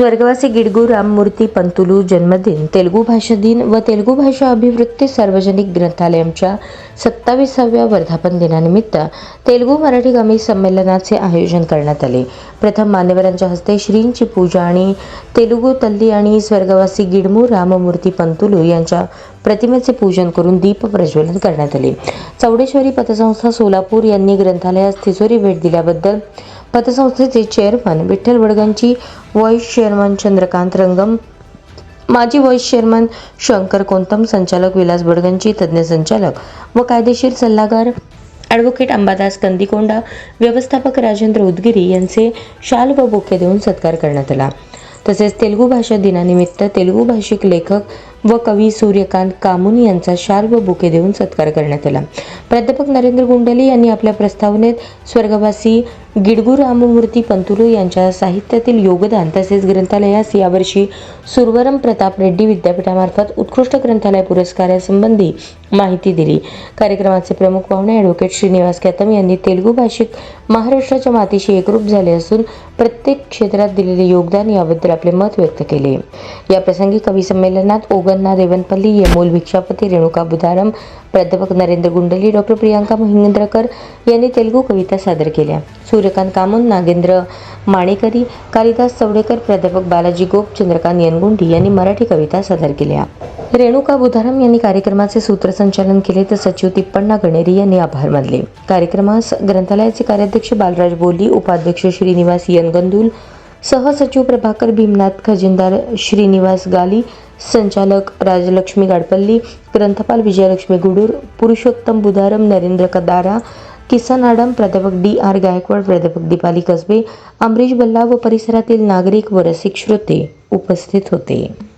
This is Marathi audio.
स्वर्गवासी गिडगू राममूर्ती पंतुलू जन्मदिन तेलुगू भाषा दिन व तेलुगू भाषा अभिवृत्ती सार्वजनिक ग्रंथालयाच्या सत्तावीसाव्या वर्धापन दिनानिमित्त तेलुगू मराठी कमी संमेलनाचे आयोजन करण्यात आले. प्रथम मान्यवरांच्या हस्ते श्रींची पूजा आणि तेलुगू तल्ली आणि स्वर्गवासी गिडमू राममूर्ती पंतुलू यांच्या प्रतिमेचे पूजन करून दीप प्रज्वलन करण्यात आले. चौडेश्वरी पतसंस्था सोलापूर यांनी ग्रंथालयास तिजोरी भेट दिल्याबद्दल पतसंस्थेचे चेअरमन विठ्ठल वडगांची व्हाईस चेअरमन चंद्रकांत रंगम माजी व्हाईस चेअरमन शंकर कोंतम संचालक विलास बडगंची तज्ज्ञ संचालक व कायदेशीर सल्लागार ॲडव्होकेट अंबादास कंदिकोंडा व्यवस्थापक राजेंद्र उदगिरी यांचे शाल व बुके देऊन सत्कार करण्यात आला. तसेच तेलुगू भाषा दिनानिमित्त तेलुगू भाषिक लेखक व कवी सूर्यकांत कामुनी यांचा शाल व बुके देऊन सत्कार करण्यात आला. प्राध्यापक नरेंद्र गुंडली यांनी आपल्या प्रस्तावनेत स्वर्गवासी गिडगू राममूर्ती पंतुलू यांच्या साहित्यातील योगदान तसेच ग्रंथालयास यावर्षी सुरवरम प्रताप रेड्डी विद्यापीठामार्फत उत्कृष्ट ग्रंथालय पुरस्कारासंबंधी माहिती दिली. कार्यक्रमाचे प्रमुख पाहुणे ॲडव्होकेट श्रीनिवास कॅतम यांनी तेलुगू भाषिक महाराष्ट्राच्या मातीशी एकरूप झाले असून प्रत्येक क्षेत्रात दिलेले योगदान याबद्दल आपले मत व्यक्त केले. याप्रसंगी कवी संमेलनात ओगन्ना देवनपल्ली यमोल भिक्षापती रेणुका बुधारम प्राध्यापक नरेंद्र गुंडली डॉक्टर प्रियांका महिंद्रकर यांनी तेलुगू कविता सादर केल्या. सूर्यकांत कामून नागेंद्र माणेकरी कालिदास चवडेकर प्राध्यापक बालाजी गोप चंद्रकांत यनगुंडी यांनी मराठी कविता सादर केल्या. रेणुका बुधारम यांनी कार्यक्रमाचे सूत्रसंचालन केले तर सचिव तिप्पण्णा गणेरी यांनी आभार मानले. कार्यक्रमास ग्रंथालयाचे कार्याध्यक्ष बालराज बोली उपाध्यक्ष श्रीनिवास यनगंदुल सहसचिव प्रभाकर भीमनाथ खजिनदार श्रीनिवास गाली संचालक राजलक्ष्मी गाडपल्ली ग्रंथपाल विजयलक्ष्मी गुडूर पुरुषोत्तम बुधारम नरेंद्र कदारा किसन आडम प्राध्यापक डी आर गायकवाड प्राध्यापक दीपाली कसबे अमरीश बल्ला व परिसरातील नागरिक व रसिक श्रोते उपस्थित होते.